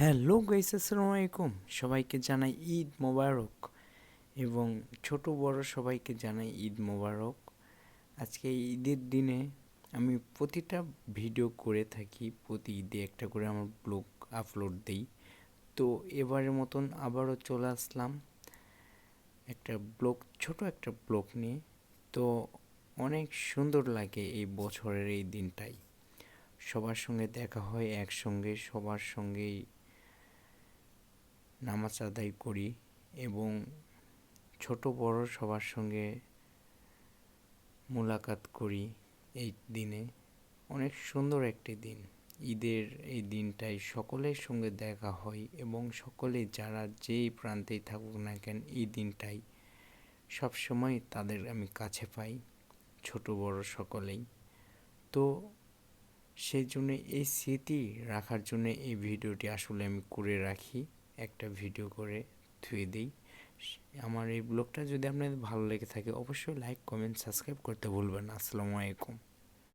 Hello guys, আসসালামু আলাইকুম। সবাইকে জানাই ঈদ মোবারক এবং ছোট বড় সবাইকে জানাই ঈদ মোবারক। আজকে ঈদের দিনে আমি প্রতিটা ভিডিও করে থাকি, প্রতি ঈদে একটা করে আমার ব্লগ আপলোড দিই। তো এবারের মতন আবারও চলে আসলাম একটা ব্লগ, ছোট একটা ব্লগ নিয়ে। তো অনেক সুন্দর লাগে এই বছরের এই দিনটাই। সবার সঙ্গে দেখা হয় একসঙ্গে, সবার সঙ্গেই নামাজ আদায় করি এবং ছোট বড় সবার সঙ্গে মোলাকাত করি এই দিনে। অনেক সুন্দর একটি দিন। ঈদের এই দিনটাই সকলের সঙ্গে দেখা হয় এবং সকলে যারা যেই প্রান্তেই থাকুক না কেন এই দিনটাই সবসময় তাদের আমি কাছে পাই, ছোট বড় সকলেই। তো সেই জন্য এই স্মৃতি রাখার জন্য এই ভিডিওটি আসলে আমি করে রাখি। একটা ভিডিও করে থুয়ে দিই। আমার এই ব্লগটা যদি আপনাদের ভালো লেগে থাকে, অবশ্যই লাইক কমেন্ট সাবস্ক্রাইব করতে ভুলবেন আসসালামু আলাইকুম।